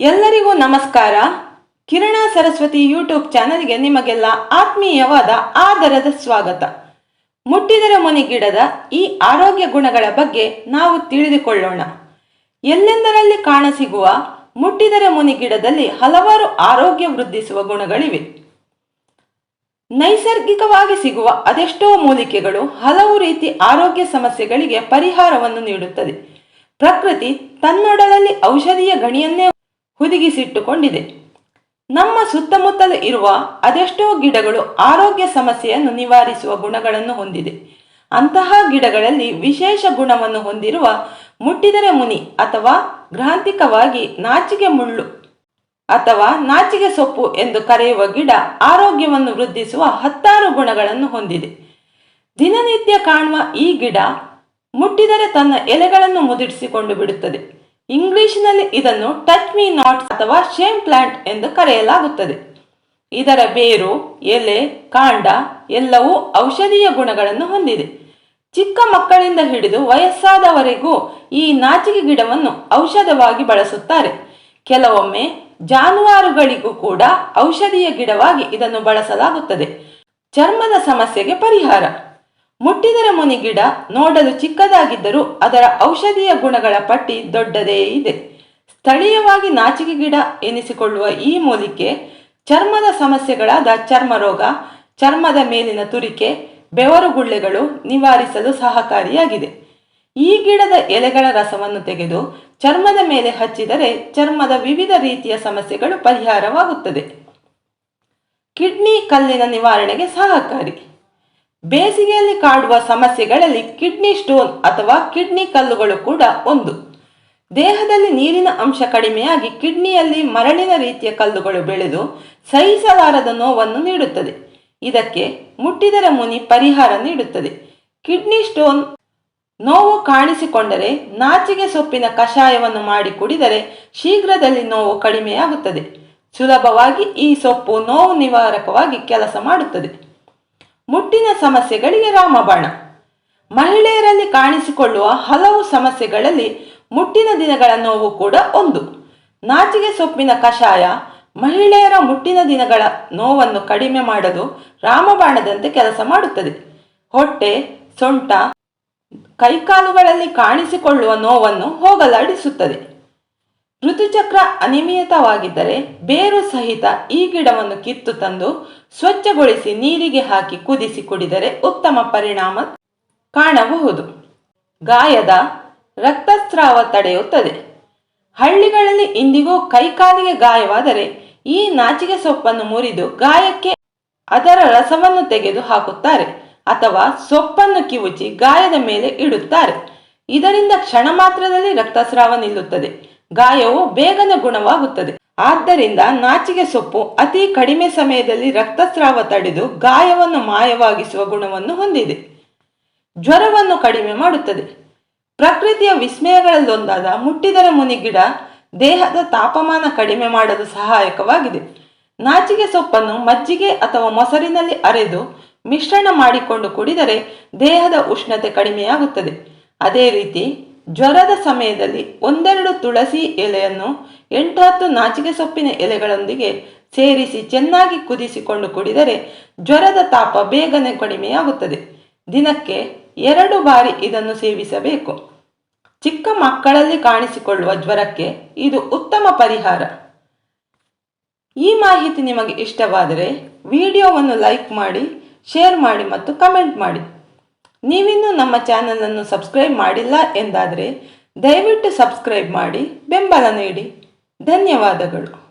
ನಮಸ್ಕಾರ. ಕಿರಣ ಸರಸ್ವತಿ ಯೂಟ್ಯೂಬ್ ಚಾನಲ್ಗೆ ನಿಮಗೆಲ್ಲ ಆತ್ಮೀಯವಾದ ಆದರದ ಸ್ವಾಗತ. ಮುಟ್ಟಿದರ ಮುನಿ ಗಿಡದ ಈ ಆರೋಗ್ಯ ಗುಣಗಳ ಬಗ್ಗೆ ನಾವು ತಿಳಿದುಕೊಳ್ಳೋಣ. ಎಲ್ಲೆಂದರಲ್ಲಿ ಕಾಣಸಿಗುವ ಮುಟ್ಟಿದರ ಮುನಿ ಗಿಡದಲ್ಲಿ ಹಲವಾರು ಆರೋಗ್ಯ ವೃದ್ಧಿಸುವ ಗುಣಗಳಿವೆ. ನೈಸರ್ಗಿಕವಾಗಿ ಸಿಗುವ ಅದೆಷ್ಟೋ ಮೂಲಿಕೆಗಳು ಹಲವು ರೀತಿ ಆರೋಗ್ಯ ಸಮಸ್ಯೆಗಳಿಗೆ ಪರಿಹಾರವನ್ನು ನೀಡುತ್ತದೆ. ಪ್ರಕೃತಿ ತನ್ನೊಡಲಲ್ಲಿ ಔಷಧೀಯ ಗಣಿಯನ್ನೇ ಹುದುಗಿಸಿಟ್ಟುಕೊಂಡಿದೆ. ನಮ್ಮ ಸುತ್ತಮುತ್ತಲು ಇರುವ ಅದೆಷ್ಟೋ ಗಿಡಗಳು ಆರೋಗ್ಯ ಸಮಸ್ಯೆಯನ್ನು ನಿವಾರಿಸುವ ಗುಣಗಳನ್ನು ಹೊಂದಿದೆ. ಅಂತಹ ಗಿಡಗಳಲ್ಲಿ ವಿಶೇಷ ಗುಣವನ್ನು ಹೊಂದಿರುವ ಮುಟ್ಟಿದರೆ ಮುನಿ ಅಥವಾ ಗ್ರಾಂಥಿಕವಾಗಿ ನಾಚಿಗೆ ಮುಳ್ಳು ಅಥವಾ ನಾಚಿಗೆ ಸೊಪ್ಪು ಎಂದು ಕರೆಯುವ ಗಿಡ ಆರೋಗ್ಯವನ್ನು ವೃದ್ಧಿಸುವ ಹತ್ತಾರು ಗುಣಗಳನ್ನು ಹೊಂದಿದೆ. ದಿನನಿತ್ಯ ಕಾಣುವ ಈ ಗಿಡ ಮುಟ್ಟಿದರೆ ತನ್ನ ಎಲೆಗಳನ್ನು ಮುದುಡಿಸಿಕೊಂಡು ಬಿಡುತ್ತದೆ. ಇಂಗ್ಲಿಷ್ನಲ್ಲಿ ಇದನ್ನು ಟಚ್ ಮೀ ನಾಟ್ ಅಥವಾ ಶೇಮ್ ಪ್ಲಾಂಟ್ ಎಂದು ಕರೆಯಲಾಗುತ್ತದೆ. ಇದರ ಬೇರು, ಎಲೆ, ಕಾಂಡ ಎಲ್ಲವೂ ಔಷಧೀಯ ಗುಣಗಳನ್ನು ಹೊಂದಿದೆ. ಚಿಕ್ಕ ಮಕ್ಕಳಿಂದ ಹಿಡಿದು ವಯಸ್ಸಾದವರೆಗೂ ಈ ನಾಚಿಕೆ ಗಿಡವನ್ನು ಔಷಧವಾಗಿ ಬಳಸುತ್ತಾರೆ. ಕೆಲವೊಮ್ಮೆ ಜಾನುವಾರುಗಳಿಗೂ ಕೂಡ ಔಷಧೀಯ ಗಿಡವಾಗಿ ಇದನ್ನು ಬಳಸಲಾಗುತ್ತದೆ. ಚರ್ಮದ ಸಮಸ್ಯೆಗೆ ಪರಿಹಾರ. ಮುಟ್ಟಿದರ ಮುನಿ ಗಿಡ ನೋಡಲು ಚಿಕ್ಕದಾಗಿದ್ದರೂ ಅದರ ಔಷಧೀಯ ಗುಣಗಳ ಪಟ್ಟಿ ದೊಡ್ಡದೇ ಇದೆ. ಸ್ಥಳೀಯವಾಗಿ ನಾಚಿಕೆ ಗಿಡ ಎನಿಸಿಕೊಳ್ಳುವ ಈ ಮೂಲಿಕೆ ಚರ್ಮದ ಸಮಸ್ಯೆಗಳಾದ ಚರ್ಮ ರೋಗ ಚರ್ಮದ ಮೇಲಿನ ತುರಿಕೆ, ಬೆವರು ಗುಳ್ಳೆಗಳು ನಿವಾರಿಸಲು ಸಹಕಾರಿಯಾಗಿದೆ. ಈ ಗಿಡದ ಎಲೆಗಳ ರಸವನ್ನು ತೆಗೆದು ಚರ್ಮದ ಮೇಲೆ ಹಚ್ಚಿದರೆ ಚರ್ಮದ ವಿವಿಧ ರೀತಿಯ ಸಮಸ್ಯೆಗಳು ಪರಿಹಾರವಾಗುತ್ತದೆ. ಕಿಡ್ನಿ ಕಲ್ಲಿನ ನಿವಾರಣೆಗೆ ಸಹಕಾರಿ. ಬೇಸಿಗೆಯಲ್ಲಿ ಕಾಡುವ ಸಮಸ್ಯೆಗಳಲ್ಲಿ ಕಿಡ್ನಿ ಸ್ಟೋನ್ ಅಥವಾ ಕಿಡ್ನಿ ಕಲ್ಲುಗಳು ಕೂಡ ಒಂದು. ದೇಹದಲ್ಲಿ ನೀರಿನ ಅಂಶ ಕಡಿಮೆಯಾಗಿ ಕಿಡ್ನಿಯಲ್ಲಿ ಮರಳಿನ ರೀತಿಯ ಕಲ್ಲುಗಳು ಬೆಳೆದು ಸಹಿಸಲಾರದ ನೋವನ್ನು ನೀಡುತ್ತದೆ. ಇದಕ್ಕೆ ಮುಟ್ಟಿದರ ಮುನಿ ಪರಿಹಾರ ನೀಡುತ್ತದೆ. ಕಿಡ್ನಿ ಸ್ಟೋನ್ ನೋವು ಕಾಣಿಸಿಕೊಂಡರೆ ನಾಚಿಗೆ ಸೊಪ್ಪಿನ ಕಷಾಯವನ್ನು ಮಾಡಿ ಕುಡಿದರೆ ಶೀಘ್ರದಲ್ಲಿ ನೋವು ಕಡಿಮೆಯಾಗುತ್ತದೆ. ಸುಲಭವಾಗಿ ಈ ಸೊಪ್ಪು ನೋವು ನಿವಾರಕವಾಗಿ ಕೆಲಸ ಮಾಡುತ್ತದೆ. ಮುಟ್ಟಿನ ಸಮಸ್ಯೆಗಳಿಗೆ ರಾಮಬಾಣ. ಮಹಿಳೆಯರಲ್ಲಿ ಕಾಣಿಸಿಕೊಳ್ಳುವ ಹಲವು ಸಮಸ್ಯೆಗಳಲ್ಲಿ ಮುಟ್ಟಿನ ದಿನಗಳ ನೋವು ಕೂಡ ಒಂದು. ನಾಚಿಗೆ ಸೊಪ್ಪಿನ ಕಷಾಯ ಮಹಿಳೆಯರ ಮುಟ್ಟಿನ ದಿನಗಳ ನೋವನ್ನು ಕಡಿಮೆ ಮಾಡಲು ರಾಮಬಾಣದಂತೆ ಕೆಲಸ ಮಾಡುತ್ತದೆ. ಹೊಟ್ಟೆ, ಸೊಂಟ, ಕೈಕಾಲುಗಳಲ್ಲಿ ಕಾಣಿಸಿಕೊಳ್ಳುವ ನೋವನ್ನು ಹೋಗಲಾಡಿಸುತ್ತದೆ. ಋತುಚಕ್ರ ಅನಿಯಮಿತವಾಗಿದ್ದರೆ ಬೇರು ಸಹಿತ ಈ ಗಿಡವನ್ನು ಕಿತ್ತು ತಂದು ಸ್ವಚ್ಛಗೊಳಿಸಿ ನೀರಿಗೆ ಹಾಕಿ ಕುದಿಸಿ ಕುಡಿದರೆ ಉತ್ತಮ ಪರಿಣಾಮ ಕಾಣಬಹುದು. ಗಾಯದ ರಕ್ತಸ್ರಾವ ತಡೆಯುತ್ತದೆ. ಹಳ್ಳಿಗಳಲ್ಲಿ ಇಂದಿಗೂ ಕೈಕಾಲಿಗೆ ಗಾಯವಾದರೆ ಈ ನಾಚಿಗೆ ಸೊಪ್ಪನ್ನು ಮುರಿದು ಗಾಯಕ್ಕೆ ಅದರ ರಸವನ್ನು ತೆಗೆದು ಹಾಕುತ್ತಾರೆ ಅಥವಾ ಸೊಪ್ಪನ್ನು ಕಿವುಚಿ ಗಾಯದ ಮೇಲೆ ಇಡುತ್ತಾರೆ. ಇದರಿಂದ ಕ್ಷಣ ಮಾತ್ರದಲ್ಲಿ ರಕ್ತಸ್ರಾವ ನಿಲ್ಲುತ್ತದೆ. ಗಾಯವು ಬೇಗನೆ ಗುಣವಾಗುತ್ತದೆ. ಆದ್ದರಿಂದ ನಾಚಿಗೆ ಸೊಪ್ಪು ಅತಿ ಕಡಿಮೆ ಸಮಯದಲ್ಲಿ ರಕ್ತಸ್ರಾವ ತಡೆದು ಗಾಯವನ್ನು ಮಾಯವಾಗಿಸುವ ಗುಣವನ್ನು ಹೊಂದಿದೆ. ಜ್ವರವನ್ನು ಕಡಿಮೆ ಮಾಡುತ್ತದೆ. ಪ್ರಕೃತಿಯ ವಿಸ್ಮಯಗಳಲ್ಲೊಂದಾದ ಮುಟ್ಟಿದರ ಮುನಿ ಗಿಡ ದೇಹದ ತಾಪಮಾನ ಕಡಿಮೆ ಮಾಡಲು ಸಹಾಯಕವಾಗಿದೆ. ನಾಚಿಗೆ ಸೊಪ್ಪನ್ನು ಮಜ್ಜಿಗೆ ಅಥವಾ ಮೊಸರಿನಲ್ಲಿ ಅರೆದು ಮಿಶ್ರಣ ಮಾಡಿಕೊಂಡು ಕುಡಿದರೆ ದೇಹದ ಉಷ್ಣತೆ ಕಡಿಮೆಯಾಗುತ್ತದೆ. ಅದೇ ರೀತಿ ಜ್ವರದ ಸಮಯದಲ್ಲಿ ಒಂದೆರಡು ತುಳಸಿ ಎಲೆಯನ್ನು ಎಂಟು ಹತ್ತು ನಾಚಿಕೆ ಸೊಪ್ಪಿನ ಎಲೆಗಳೊಂದಿಗೆ ಸೇರಿಸಿ ಚೆನ್ನಾಗಿ ಕುದಿಸಿಕೊಂಡು ಕುಡಿದರೆ ಜ್ವರದ ತಾಪ ಬೇಗನೆ ಕಡಿಮೆಯಾಗುತ್ತದೆ. ದಿನಕ್ಕೆ ಎರಡು ಬಾರಿ ಇದನ್ನು ಸೇವಿಸಬೇಕು. ಚಿಕ್ಕ ಮಕ್ಕಳಲ್ಲಿ ಕಾಣಿಸಿಕೊಳ್ಳುವ ಜ್ವರಕ್ಕೆ ಇದು ಉತ್ತಮ ಪರಿಹಾರ. ಈ ಮಾಹಿತಿ ನಿಮಗೆ ಇಷ್ಟವಾದರೆ ವಿಡಿಯೋವನ್ನು ಲೈಕ್ ಮಾಡಿ, ಶೇರ್ ಮಾಡಿ ಮತ್ತು ಕಮೆಂಟ್ ಮಾಡಿ. ನೀವಿನ್ನೂ ನಮ್ಮ ಚಾನಲನ್ನು ಸಬ್ಸ್ಕ್ರೈಬ್ ಮಾಡಿಲ್ಲ ಎಂದಾದರೆ ದಯವಿಟ್ಟು ಸಬ್ಸ್ಕ್ರೈಬ್ ಮಾಡಿ ಬೆಂಬಲ ನೀಡಿ. ಧನ್ಯವಾದಗಳು.